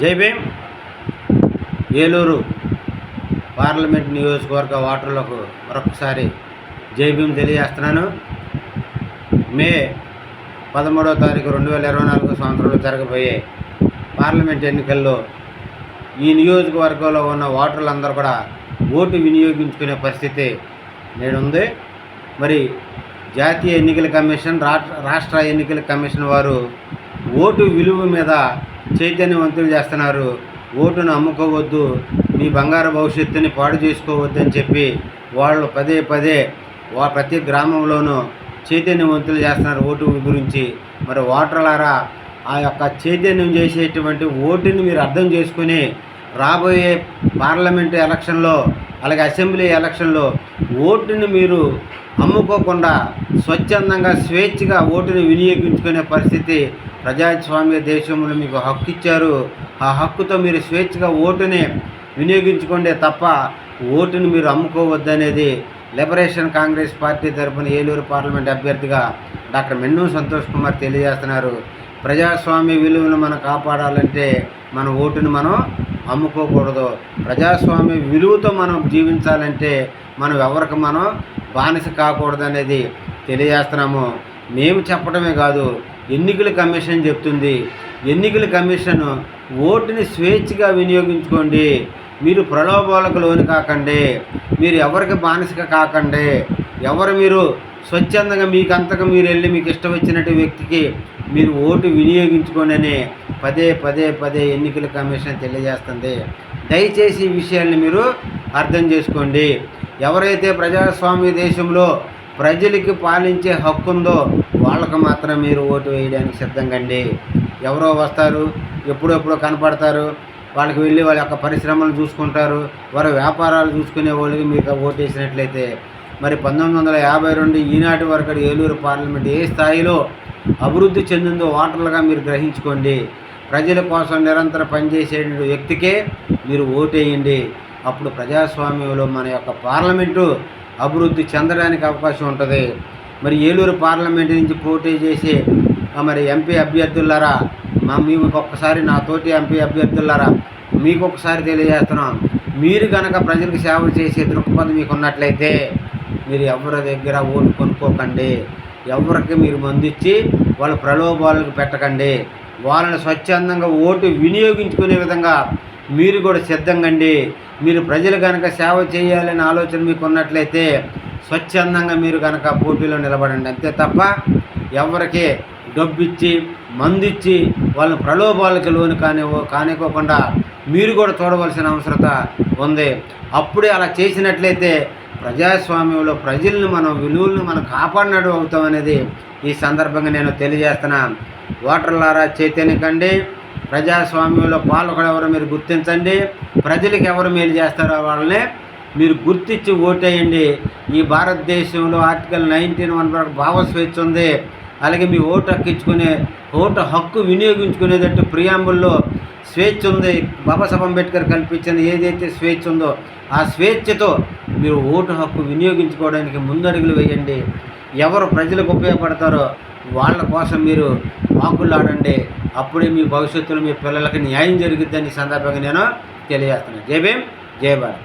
జై భీమ్. ఏలూరు పార్లమెంట్ నియోజకవర్గ ఓటర్లకు మరొకసారి జై భీమ్ తెలియజేస్తున్నాను. మే పదమూడవ తారీఖు రెండు వేల ఇరవై నాలుగు సంవత్సరంలో జరగబోయే పార్లమెంట్ ఎన్నికల్లో ఈ నియోజకవర్గంలో ఉన్న ఓటర్లందరూ కూడా ఓటు వినియోగించుకునే పరిస్థితి నేడుంది మరి జాతీయ ఎన్నికల కమిషన్ రాష్ట్ర రాష్ట్ర ఎన్నికల కమిషన్ వారు ఓటు విలువ మీద చైతన్యవంతులు చేస్తున్నారు. ఓటును అమ్ముకోవద్దు. మీ బంగారు భవిష్యత్తుని పాడు చేసుకోవద్దు అని చెప్పి వాళ్ళు పదే పదే వా ప్రతి గ్రామంలోనూ చైతన్యవంతులు చేస్తున్నారు ఓటు గురించి. మరి ఓటర్లారా ఆ యొక్క చైతన్యం చేసేటువంటి ఓటుని మీరు అర్థం చేసుకుని రాబోయే పార్లమెంట్ ఎలక్షన్లో అలాగే అసెంబ్లీ ఎలక్షన్లో ఓటుని మీరు అమ్ముకోకుండా స్వచ్ఛందంగా స్వేచ్ఛగా ఓటుని వినియోగించుకునే పరిస్థితి ప్రజాస్వామ్య దేశంలో మీకు హక్కు ఇచ్చారు ఆ హక్కుతో మీరు స్వేచ్ఛగా ఓటుని వినియోగించుకుంటే తప్ప ఓటుని మీరు అమ్ముకోవద్దనేది లిబరేషన్ కాంగ్రెస్ పార్టీ తరఫున ఏలూరు పార్లమెంట్ అభ్యర్థిగా డాక్టర్ మెన్ను సంతోష్ కుమార్ తెలియజేస్తున్నారు. ప్రజాస్వామ్య విలువను మనం కాపాడాలంటే మన ఓటుని మనం అమ్ముకోకూడదు. ప్రజాస్వామ్య విలువతో మనం జీవించాలంటే మనం ఎవరికి మనం బానిస కాకూడదు అనేది తెలియజేస్తున్నాము. మేము చెప్పడమే కాదు ఎన్నికల కమిషన్ చెప్తుంది. ఎన్నికల కమిషన్ ఓటుని స్వేచ్ఛగా వినియోగించుకోండి. మీరు ప్రలోభాలకు లోను కాకండి. మీరు ఎవరికి బానిసగా కాకండి. ఎవరు మీరు స్వచ్ఛందంగా మీకు అంతగా మీరు వెళ్ళి మీకు ఇష్టం వచ్చినట్టు వ్యక్తికి మీరు ఓటు వినియోగించుకోండి అని పదే పదే పదే ఎన్నికల కమిషన్ తెలియజేస్తుంది. దయచేసి ఈ విషయాన్ని మీరు అర్థం చేసుకోండి. ఎవరైతే ప్రజాస్వామ్య దేశంలో ప్రజలకి పాలించే హక్కు ఉందో వాళ్ళకు మాత్రం మీరు ఓటు వేయడానికి సిద్ధంగాండి. ఎవరో వస్తారు ఎప్పుడెప్పుడో కనపడతారు వాళ్ళకి వెళ్ళి వాళ్ళ యొక్క పరిశ్రమలు చూసుకుంటారు వారి వ్యాపారాలు చూసుకునే వాళ్ళకి మీకు ఓటు వేసినట్లయితే మరి పంతొమ్మిది వందల యాభై రెండు ఈనాటి వరకు ఏలూరు పార్లమెంట్ ఏ స్థాయిలో అభివృద్ధి చెందిందో ఓటర్లుగా మీరు గ్రహించుకోండి. ప్రజల కోసం నిరంతరం పనిచేసే వ్యక్తికే మీరు ఓటేయండి. అప్పుడు ప్రజాస్వామ్యంలో మన యొక్క పార్లమెంటు అభివృద్ధి చెందడానికి అవకాశం ఉంటుంది. మరి ఏలూరు పార్లమెంట్ నుంచి పోటీ చేసి మరి ఎంపీ అభ్యర్థులారా మా మీకు ఒక్కసారి నా తోటి ఎంపీ అభ్యర్థులారా మీకు ఒకసారి తెలియజేస్తున్నాం. మీరు కనుక ప్రజలకు సేవ చేసే దృక్పథం మీకు ఉన్నట్లయితే మీరు ఎవరి దగ్గర ఓటు కొనుక్కోకండి. ఎవరికి మీరు మందిచ్చి వాళ్ళ ప్రలోభాలకు పెట్టకండి. వాళ్ళని స్వచ్ఛందంగా ఓటు వినియోగించుకునే విధంగా మీరు కూడా సిద్ధంగాండి. మీరు ప్రజలు కనుక సేవ చేయాలనే ఆలోచన మీకు ఉన్నట్లయితే స్వచ్ఛందంగా మీరు కనుక పోటీలో నిలబడండి. అంతే తప్ప ఎవరికి డబ్బిచ్చి మందిచ్చి వాళ్ళని ప్రలోభాలకు లోను కాని కానివ్వకుండా మీరు కూడా చూడవలసిన అవసరత ఉంది. అప్పుడే అలా చేసినట్లయితే ప్రజాస్వామ్యంలో ప్రజల్ని మనం విలువలను మనం కాపాడినట్టు అవుతాం అనేది ఈ సందర్భంగా నేను తెలియజేస్తున్నాను ఓటర్లారా చైతన్యకండి ప్రజాస్వామ్యంలో పాలకుడు ఎవరో మీరు గుర్తించండి. ప్రజలకు ఎవరు మేలు చేస్తారో వాళ్ళని మీరు గుర్తించి ఓటేయండి. ఈ భారతదేశంలో ఆర్టికల్ నైన్టీన్ వన్ ప్రకారం భావస్వేచ్ఛ ఉంది. అలాగే మీ ఓటు హక్కించుకునే ఓటు హక్కు వినియోగించుకునేటట్టు ప్రియాంబుల్లో స్వేచ్ఛ ఉంది. బాబాసాహెబ్ అంబేద్కర్ కల్పించిన ఏదైతే స్వేచ్ఛ ఉందో ఆ స్వేచ్ఛతో మీరు ఓటు హక్కు వినియోగించుకోవడానికి ముందడుగులు వేయండి. ఎవరు ప్రజలకు ఉపయోగపడతారో వాళ్ళ కోసం మీరు వాకులాడండి అప్పుడే మీ భవిష్యత్తులో మీ పిల్లలకి న్యాయం జరుగుద్దని సందర్భంగా నేను తెలియజేస్తున్నాను. జై భీమ్ జై భారత్.